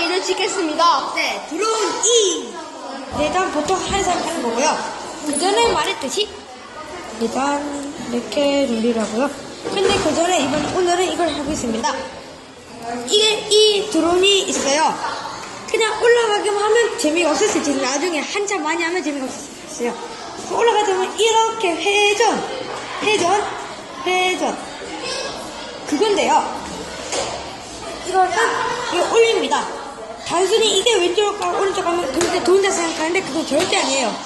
가위를 치겠습니다. 네, 들어온 이. 네, 일단 보통 한 사람 하는 거고요. 그 전에 말했듯이 일단 이렇게 돌리라고요. 근데 그 전에 이번 오늘은 이걸 하고 있습니다. 이게 이 드론이 있어요. 그냥 올라가기만 하면 재미가 수 있지. 나중에 한참 많이 하면 재미가 있어요. 올라가다 보면 이렇게 회전, 회전, 회전. 그건데요. 이거는 이거 올립니다. 단순히 이게 왼쪽 가고 오른쪽 가면 그렇게 돈다 생각하는데 그건 절대 아니에요.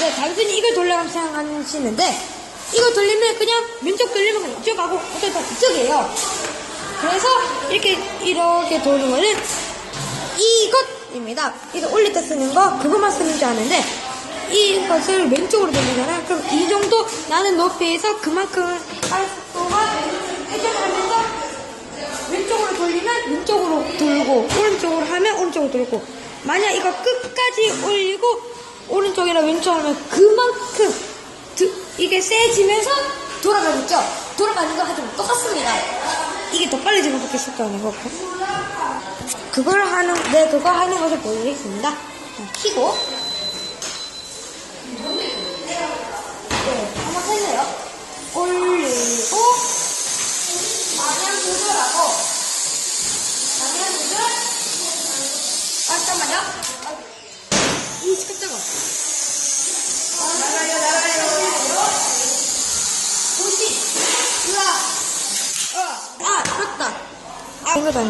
네, 단순히 이걸 돌려가면 생각하시는데 이거 돌리면 그냥 왼쪽 돌리면 이쪽 가고 어떨 때 이쪽이에요. 그래서 이렇게 이렇게 도는 거는 이것입니다. 이거 올릴 때 쓰는 거 그것만 쓰는 줄 아는데 이것을 왼쪽으로 돌리잖아요. 그럼 이 정도 나는 높이에서 그만큼 할 속도가 회전하면서 왼쪽으로 돌리면 왼쪽으로 돌고 오른쪽으로 돌고 만약 이거 끝까지 올리고 오른쪽이나 왼쪽 하면 그만큼 드- 이게 세지면서 돌아가겠죠? 돌아가는 거 하지만 똑같습니다. 이게 더 빨라지는 것밖에 속도하는 거고 그걸 하는 네 그거 하는 것을 보여드리겠습니다. 자, 키고 네 한번 해줘요 올리고 방향 조절하고 방향 조절 아 잠깐만요 아, 이 깜짝아 나가요 나가요 도시 으아 아 그렇다 아 이거다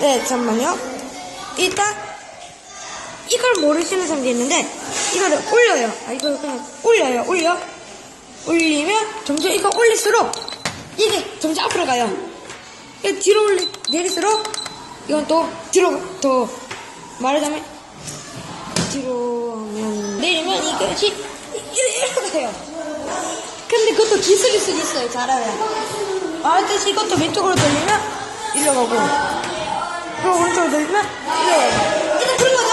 네 잠깐만요. 일단 이걸 모르시는 사람도 있는데 이거를 올려요. 아 이걸 그냥 올려요. 올려. 올리면 점점 이거 올릴수록 이게 점점 앞으로 가요. 이거 뒤로 올리, 내릴수록 이건 또 뒤로 더 말하자면 뒤로 하면 내리면 이것이 이렇게 가요. 근데 그것도 기술일 수도 있어요. 잘하면. 말했듯이 이것도 왼쪽으로 돌리면 이리로 가고 그리고 오른쪽으로 돌리면 이리로 가고 일단 그런 거죠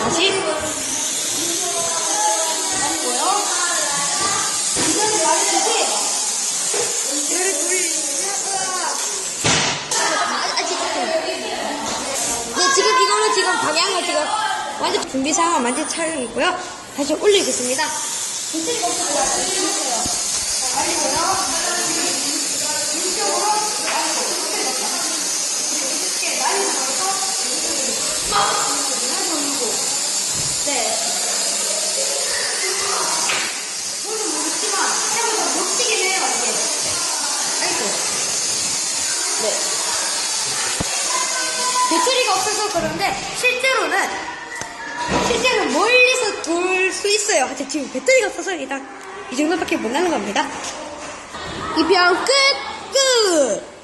다시 이거를 돌리면 으아. 아, 진짜. 네, 지금 이거는 지금 방향을 지금 완전 준비 상황 완전 차려있고요. 다시 올리겠습니다. 배터리가 없어서 그런데 실제로는 실제로 멀리서 돌 수 있어요. 하여튼 지금 배터리가 없어서 일단 이 정도밖에 못 나는 겁니다. 이편 끝! 끝!